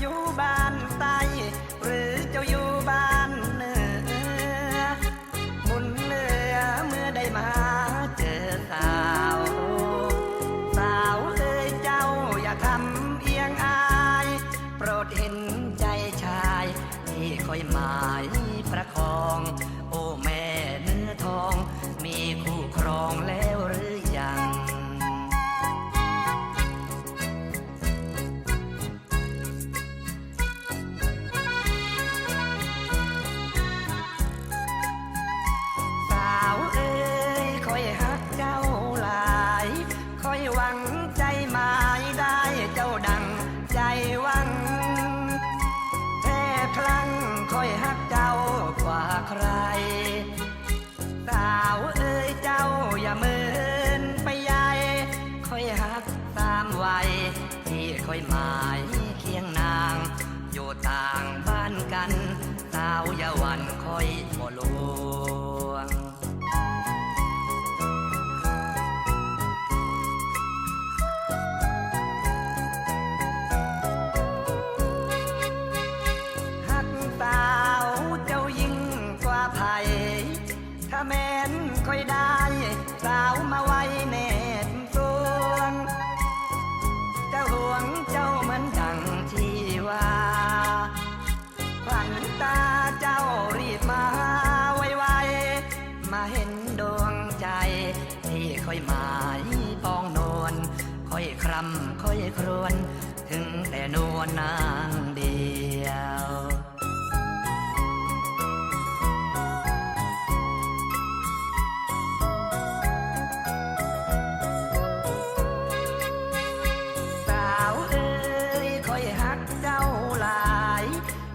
อยู่บ้านใต้หรือเจ้าอยู่บ้านเหนือบุญเหลือเมื่อได้มาเจอสาว สาวเอ้ยเจ้าอย่าทำเอียงอาย โปรดเห็น ค่อยได้ สาวมาไว้เนตรสวงเจ้าห่วงเจ้าเหมือนดังชีวาขวัญตาเจ้ารีบมาไวๆมาเห็นดวงใจ ที่ค่อยหมายปองนวลค่อยคร่ำค่อยครวน ถึงแต่นวลนาง กเจ้าหลาย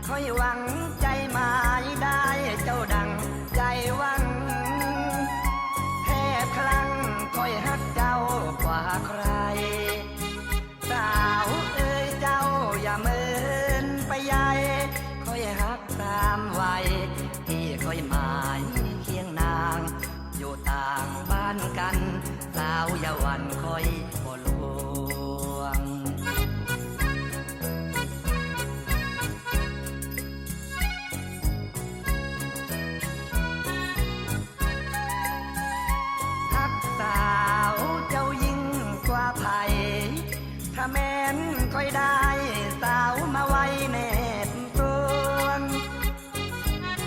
คอยหวังใจหมายได้เจ้าดังใจหวังแท้ครั้งคอยหักเจ้ากว่าใคร สาวเอ้ยเจ้าอย่าเมินไปใหญ่คอยหักตามวัยที่คอยหมายเคียงนาง อยู่ต่างบ้านกัน สาวอย่าหวั่นคอย ได้สาวมาไว้แนบสวง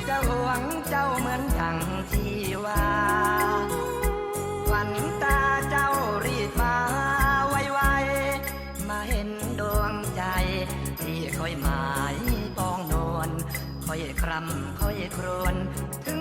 เจ้าห่วงเจ้าเหมือนดังชีวาขวัญตาเจ้ารีบมาไวๆมาเห็นดวงใจ ที่คอยหมายปองนวลคอยครำคอยครวนถึง